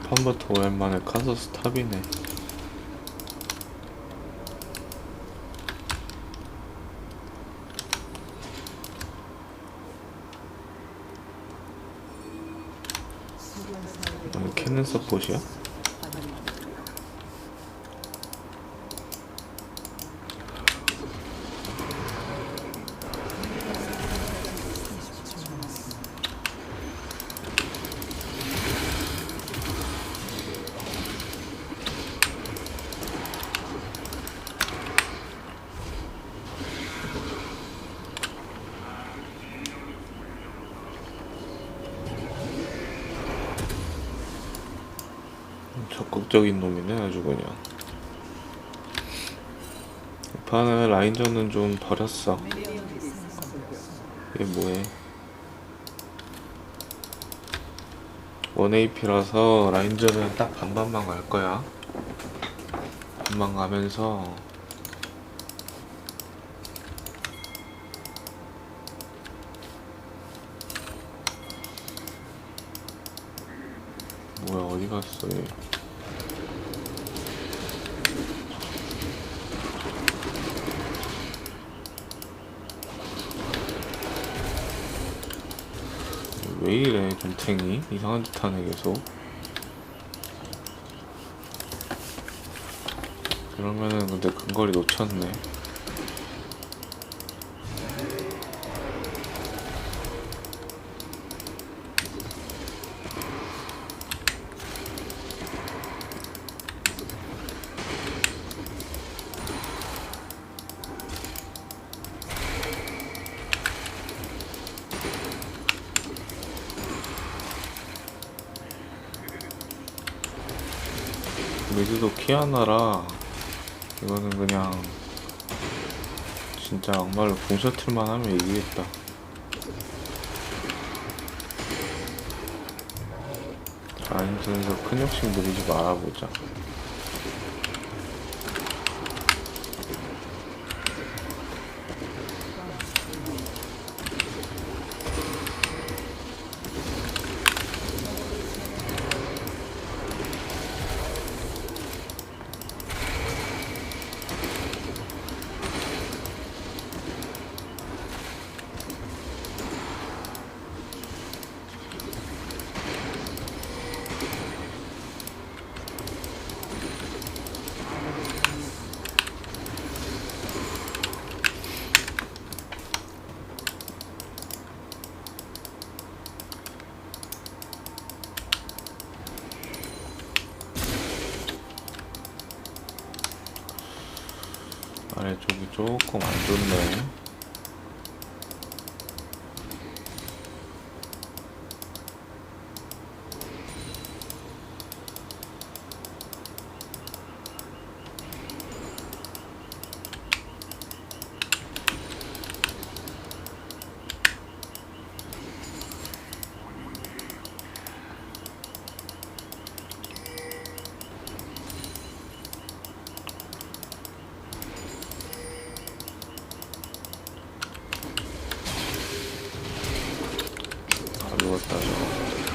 처음부터 오랜만에 카서 스 탑이네. 오늘 캐는 서폿이야? 적극적인 놈이네 아주 그냥. 이 판은 라인전은 좀 버렸어. 이게 뭐해? 1AP라서 라인전은 딱 반반만 갈 거야. 반반 가면서 뭐야 어디 갔어 얘? 왜 이래 좀탱이? 이상한 짓 하네 계속. 그러면은 근데 근거리 놓쳤네 미드도 키아나라. 이거는 그냥 진짜 악말로 공셔틀만 하면 이기겠다. 라인전에서 큰 욕심 부리지 말아보자 아래쪽이 조금 안 좋네 다 죽었다 저거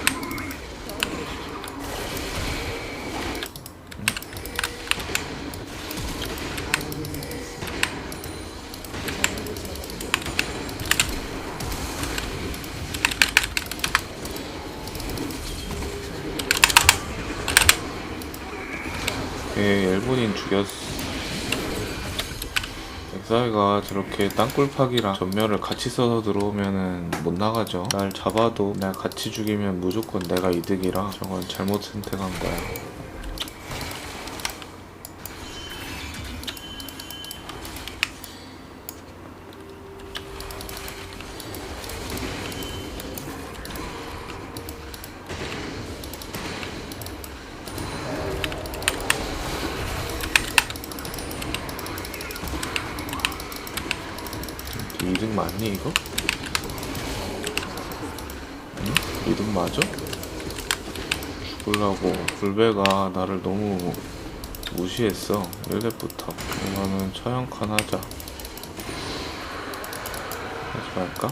예, 일본인 죽였어. 엑사이가 저렇게 땅굴 파기랑 전멸을 같이 써서 들어오면은 못 나가죠. 날 잡아도 날 같이 죽이면 무조건 내가 이득이라 저건 잘못 선택한 거야. 맞니 이거? 응? 이름 맞아? 죽을라고 불배가 나를 너무 무시했어 1렙부터 이거는 처형칸 하자 하지 말까?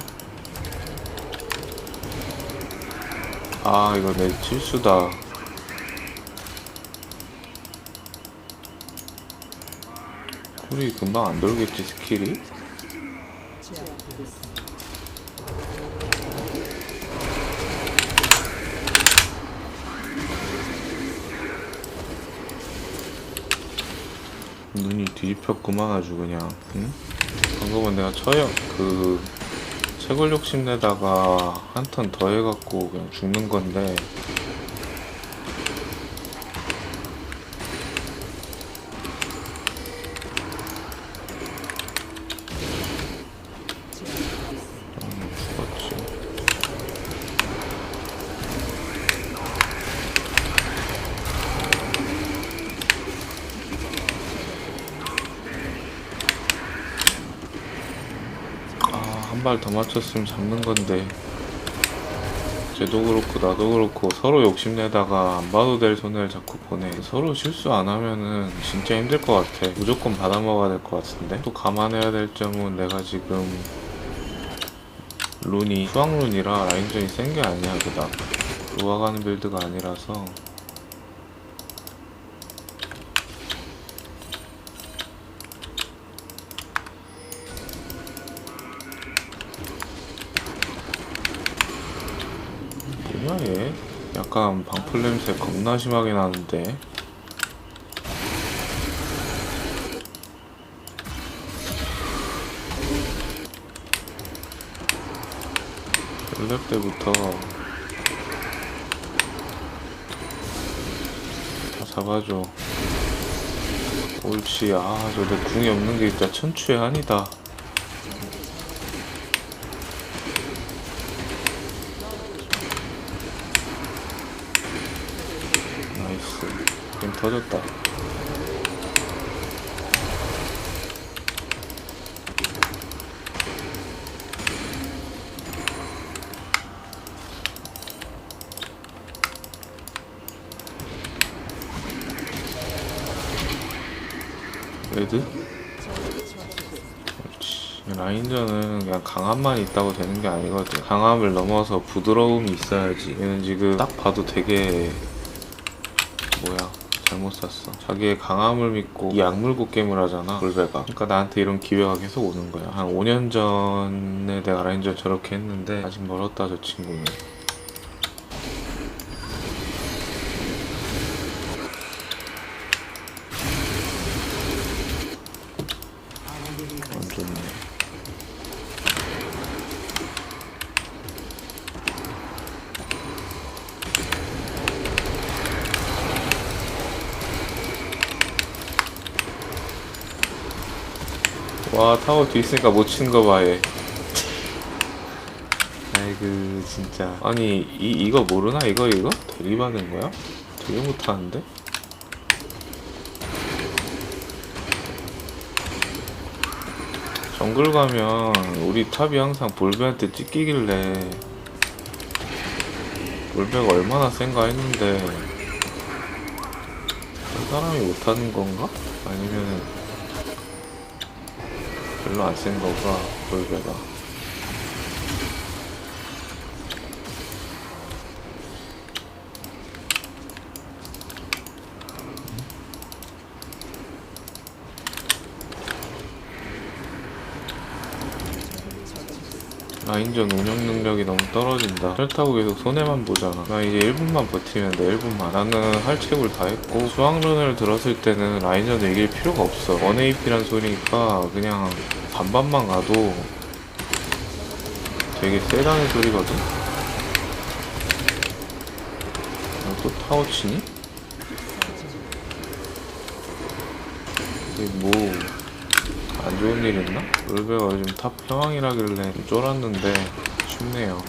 아 이거 내 실수다 쿨이 금방 안 돌겠지 스킬이? 눈이 뒤집혔구만 아주 그냥 응? 방금은 내가 처형 그 채굴 욕심 내다가 한 턴 더 해갖고 그냥 죽는 건데 음, 죽었지 아, 한 발 더 맞췄으면 잡는 건데. 쟤도 그렇고 나도 그렇고 서로 욕심내다가 안 봐도 될 손해를 자꾸 보내. 서로 실수 안 하면은 진짜 힘들 것 같아. 무조건 받아먹어야 될 것 같은데. 또 감안해야 될 점은 내가 지금 룬이 수학룬이라 라인전이 센 게 아니야 그닥. 놓아가는 빌드가 아니라서 약간 방풀 냄새 겁나 심하게 나는데. 연랩 때부터 다 잡아줘. 옳지. 아저 내 궁이 없는 게 진짜 천추의 한이다 나이스 게임 터졌다 레드? 라인전은 그냥 강함만 있다고 되는 게 아니거든. 강함을 넘어서 부드러움이 있어야지. 얘는 지금 딱 봐도 되게 잘못 샀어. 자기의 강함을 믿고 이 약물고 게임을 하잖아. 골배가. 그러니까 나한테 이런 기회가 계속 오는 거야. 한 5년 전에 내가 라인전 저렇게 했는데 아직 멀었다 저 친구는. 안 좋네. 와 타워 뒤 있으니까 못 친 거 봐 얘. 아이고 진짜 아니 이 이거 모르나 이거 이거 대리받은 거야? 되게 못하는데? 정글 가면 우리 탑이 항상 볼베한테 찢기길래 볼베가 얼마나 센가 했는데 한 사람이 못하는 건가? 아니면 별로 안 센 거가 볼베가 라인전 운영 능력이 너무 떨어진다. 혈 타고 계속 손해만 보잖아. 나 이제 1분만 버티면 돼, 1분만. 나는 할 책을 다 했고, 수학론을 들었을 때는 라인전을 이길 필요가 없어. 1AP란 소리니까 그냥 반반만 가도 되게 세다는 소리거든? 아, 또 타워 치니? 이게 뭐, 안 좋은 일 있나? 울베가 요즘 탑 평왕이라길래 좀 쫄았는데 쉽네요.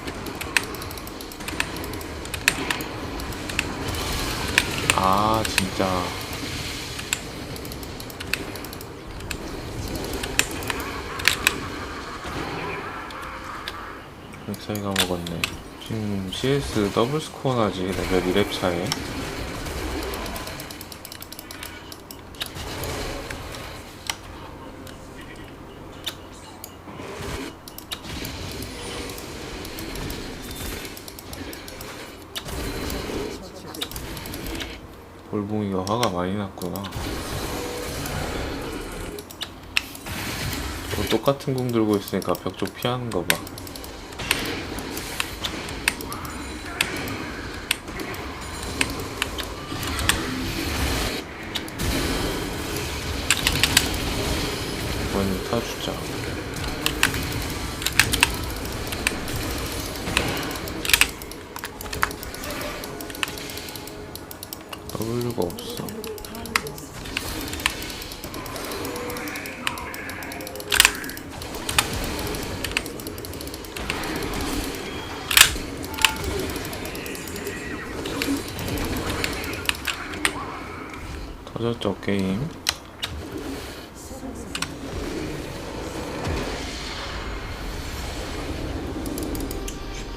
아 진짜 차이가 먹었네. 지금 CS 더블 스코어 나지 레벨 2렙 차에. 볼봉이가 화가 많이 났구나. 뭐 똑같은 궁 들고 있으니까 벽 쪽 피하는 거 봐. 이번 타주자. 터졌죠 게임.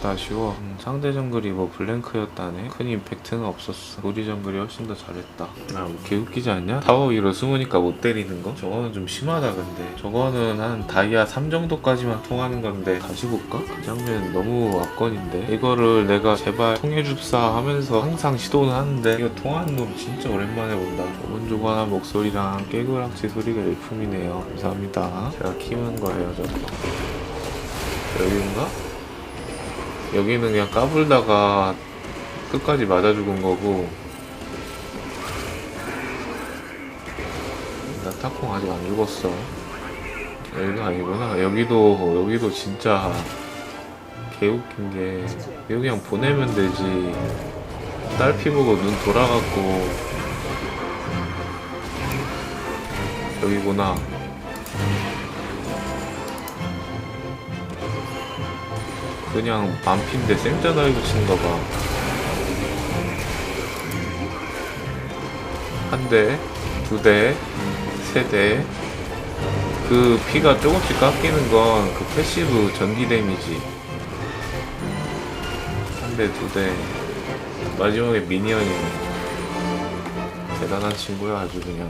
다 쉬워. 음, 상대 정글이 뭐 블랭크였다네 큰 임팩트는 없었어. 우리 정글이 훨씬 더 잘했다. 아뭐 개웃기지 않냐? 타워 위로 숨으니까 못 때리는 거? 저거는 좀 심하다 근데. 저거는 한 다이아 3 정도까지만 통하는 건데 다시 볼까? 그 장면 너무 압권인데. 이거를 내가 제발 통해줍사 하면서 항상 시도는 하는데 이거 통하는 놈 진짜 오랜만에 본다. 조곤조곤한 목소리랑 깨구락지 소리가 일품이네요. 감사합니다. 제가 키운 거예요 저거. 여기인가? 여기는 그냥 까불다가 끝까지 맞아 죽은 거고. 나 타콩 아직 안 죽었어. 여기도 아니구나. 여기도 여기도 진짜 개웃긴 게 여기 그냥 보내면 되지. 딸 피 보고 눈 돌아갖고. 여기구나 그냥 반피인데 생짜다이브 친거 봐. 한 대, 두 대, 세 대. 그 피가 조금씩 깎이는 건 그 패시브 전기 데미지. 한 대, 두 대. 마지막에 미니언이네. 대단한 친구야, 아주 그냥.